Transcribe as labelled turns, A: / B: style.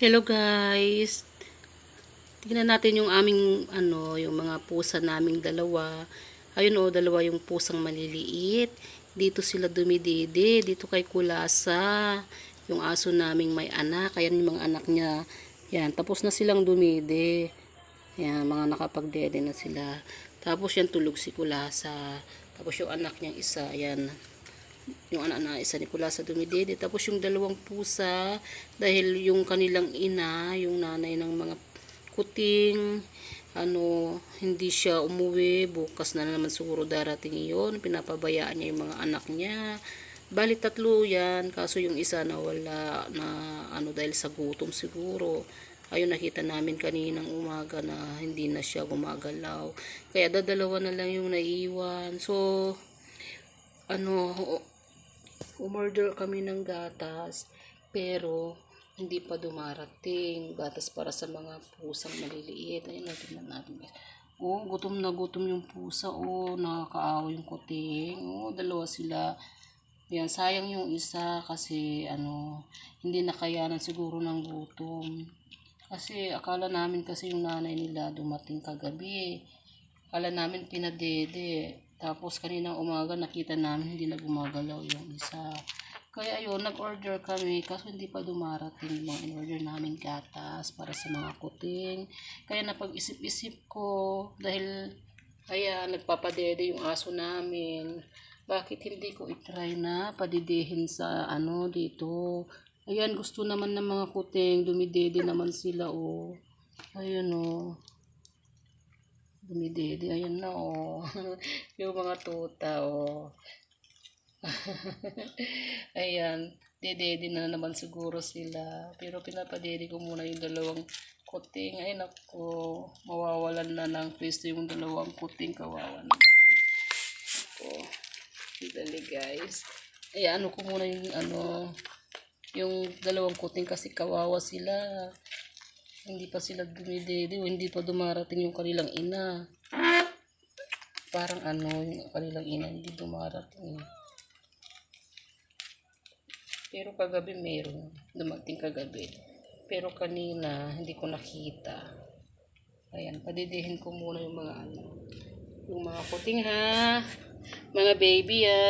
A: Hello guys. Tingnan natin yung aming ano, yung mga pusa naming dalawa. Ayun oh, dalawa yung pusang maliliit. Dito sila dumidede, dito kay Kulasa. Yung aso naming may anak, ayan yung mga anak niya. Yan, tapos na silang dumide. Yan, mga nakapagdede na sila. Tapos yan tulog si Kulasa. Tapos yung anak niyang isa, yan, yung anak na isa ni Kulasa dumidede. Tapos yung dalawang pusa, dahil yung kanilang ina, yung nanay ng mga kuting, ano, hindi siya umuwi. Bukas na naman siguro darating iyon. Pinapabayaan niya yung mga anak niya. Bali tatlo yan, kaso yung isa na wala na ano dahil sa gutom siguro. Ayun nakita namin kaninang umaga na hindi na siya gumagalaw. Kaya dadalawa na lang yung naiwan. So, ano, umorder kami ng gatas, pero hindi pa dumarating. Gatas para sa mga pusang maliliit. Ayun, tingnan natin. Oh, gutom na gutom yung pusa. Oh, nakakaawa yung kuting. Oh, dalawa sila. Yan, sayang yung isa kasi ano, hindi nakayanan siguro ng gutom. Kasi akala namin kasi yung nanay nila dumating kagabi. Akala namin pinadede. Tapos kaninang umaga nakita namin hindi na gumagalaw yung isa. Kaya ayun, nag-order kami kaso hindi pa dumarating yung mga in-order namin gatas para sa mga kuting. Kaya napag-isip-isip ko dahil kaya nagpapadede yung aso namin. Bakit hindi ko itry na padidehin sa ano dito? Ayan, gusto naman ng mga kuting. Dumidede naman sila, oh. Ayan, oh. Dumidede. Ayan na, oh. yung mga tuta, oh. Ayan. Dedede na naman siguro sila. Pero pinapadede ko muna yung dalawang kuting. Ay, nako. Mawawalan na ng pwesto yung dalawang kuting. Kawawa naman. Ako. Dali, guys. Ay, ano ko muna yung ano yung dalawang kuting kasi kawawa sila. Hindi pa sila dumidede hindi pa dumarating yung kanilang ina. Parang ano, yung kanilang ina hindi dumarating. Pero kagabi meron. Dumating kagabi. Pero kanina, hindi ko nakita. Ayan, padidihin ko muna yung mga ano. Yung mga kuting ha. Mga baby ha.